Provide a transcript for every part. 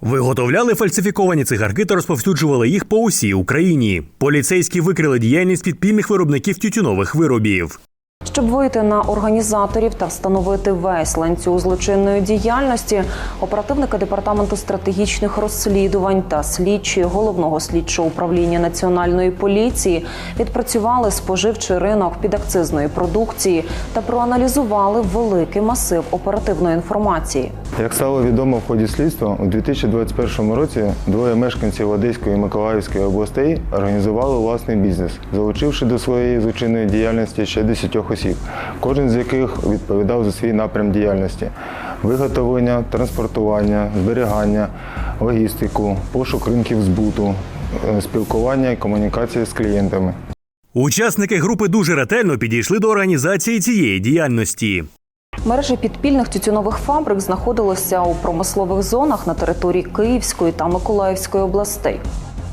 Виготовляли фальсифіковані цигарки та розповсюджували їх по усій Україні. Поліцейські викрили діяльність підпільних виробників тютюнових виробів. Щоб вийти на організаторів та встановити весь ланцюг злочинної діяльності, оперативники департаменту стратегічних розслідувань та слідчі головного слідчого управління національної поліції відпрацювали споживчий ринок підакцизної продукції та проаналізували великий масив оперативної інформації. Як стало відомо в ході слідства, у 2021 році двоє мешканців Одеської і Миколаївської областей організували власний бізнес, залучивши до своєї злочинної діяльності ще 10 осіб, кожен з яких відповідав за свій напрям діяльності: виготовлення, транспортування, зберігання, логістику, пошук ринків збуту, е, спілкування і комунікація з клієнтами. Учасники групи дуже ретельно підійшли до організації цієї діяльності. Мережі підпільних тютюнових фабрик знаходилися у промислових зонах на території Київської та Миколаївської областей.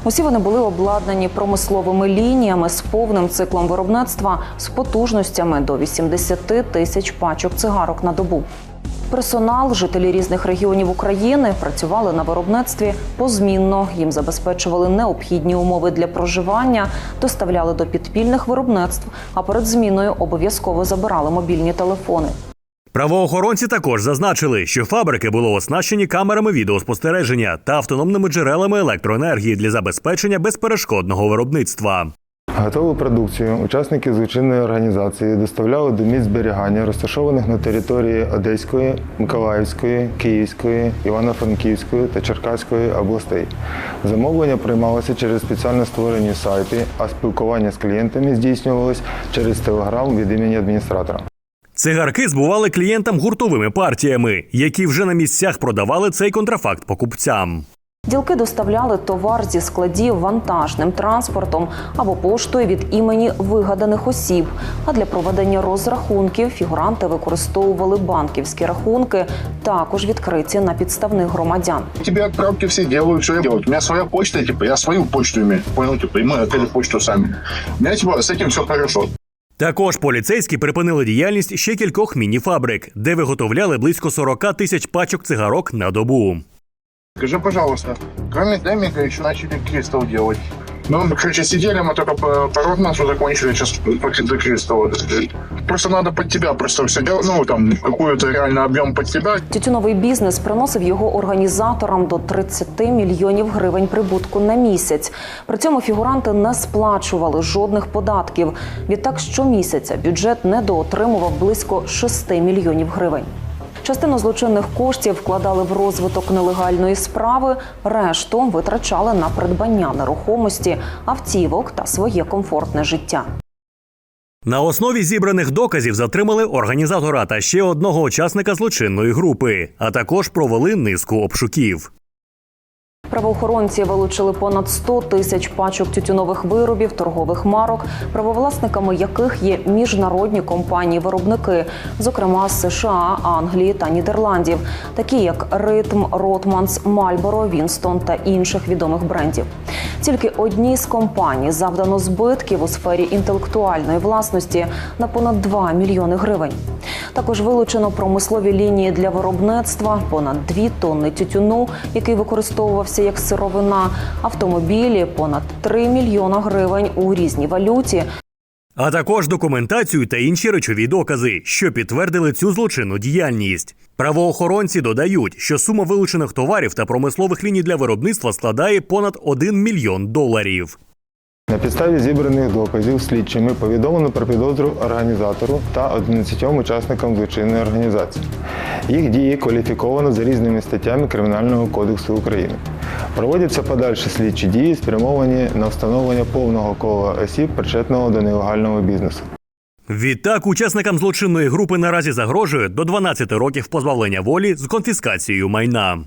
Усі вони були обладнані промисловими лініями з повним циклом виробництва з потужностями до 80 тисяч пачок цигарок на добу. Персонал, жителі різних регіонів України працювали на виробництві позмінно. Їм забезпечували необхідні умови для проживання, доставляли до підпільних виробництв, а перед зміною обов'язково забирали мобільні телефони. Правоохоронці також зазначили, що фабрики були оснащені камерами відеоспостереження та автономними джерелами електроенергії для забезпечення безперешкодного виробництва. Готову продукцію учасники злочинної організації доставляли до місць зберігання, розташованих на території Одеської, Миколаївської, Київської, Івано-Франківської та Черкаської областей. Замовлення приймалося через спеціально створені сайти, а спілкування з клієнтами здійснювалось через телеграм від імені адміністратора. Цигарки збували клієнтам гуртовими партіями, які вже на місцях продавали цей контрафакт покупцям. Ділки доставляли товар зі складів вантажним транспортом або поштою від імені вигаданих осіб. А для проведення розрахунків фігуранти використовували банківські рахунки, також відкриті на підставних громадян. Тебе отправки все делают, что я делать. У меня своя почта, типа, я свою почту имею. Понял, типа, и мы открыли почту сами. У меня, типа, с этим все хорошо. Також поліцейські припинили діяльність ще кількох міні-фабрик, де виготовляли близько 40 тисяч пачок цигарок на добу. Скажи, пожалуйста, кроме деміка, ще почали кристал делать. Ну, мы, короче, сидели, мы только по, по Ротмансу закончили, сейчас до кристалла. Просто надо под тебя просто все делать, ну, там, какой-то реально объем под тебя. Тютюновий бізнес приносив його організаторам до 30 мільйонів гривень прибутку на місяць. При цьому фігуранти не сплачували жодних податків. Відтак щомісяця бюджет недоотримував близько 6 мільйонів гривень. Частину злочинних коштів вкладали в розвиток нелегальної справи, решту витрачали на придбання нерухомості, автівок та своє комфортне життя. На основі зібраних доказів затримали організатора та ще одного учасника злочинної групи, а також провели низку обшуків. Правоохоронці вилучили понад 100 тисяч пачок тютюнових виробів, торгових марок, правовласниками яких є міжнародні компанії-виробники, зокрема з США, Англії та Нідерландів, такі як Ритм, Ротманс, Мальборо, Вінстон та інших відомих брендів. Тільки одній з компаній завдано збитків у сфері інтелектуальної власності на понад 2 мільйони гривень. Також вилучено промислові лінії для виробництва, понад 2 тонни тютюну, який використовувався як сировина, автомобілі, понад 3 мільйона гривень у різній валюті, А також документацію та інші речові докази, що підтвердили цю злочинну діяльність. Правоохоронці додають, що сума вилучених товарів та промислових ліній для виробництва складає понад 1 мільйон доларів. На підставі зібраних доказів слідчими повідомлено про підозру організатору та 11 учасникам злочинної організації. Їх дії кваліфіковано за різними статтями Кримінального кодексу України. Проводяться подальші слідчі дії, спрямовані на встановлення повного кола осіб, причетного до нелегального бізнесу. Відтак, учасникам злочинної групи наразі загрожує до 12 років позбавлення волі з конфіскацією майна.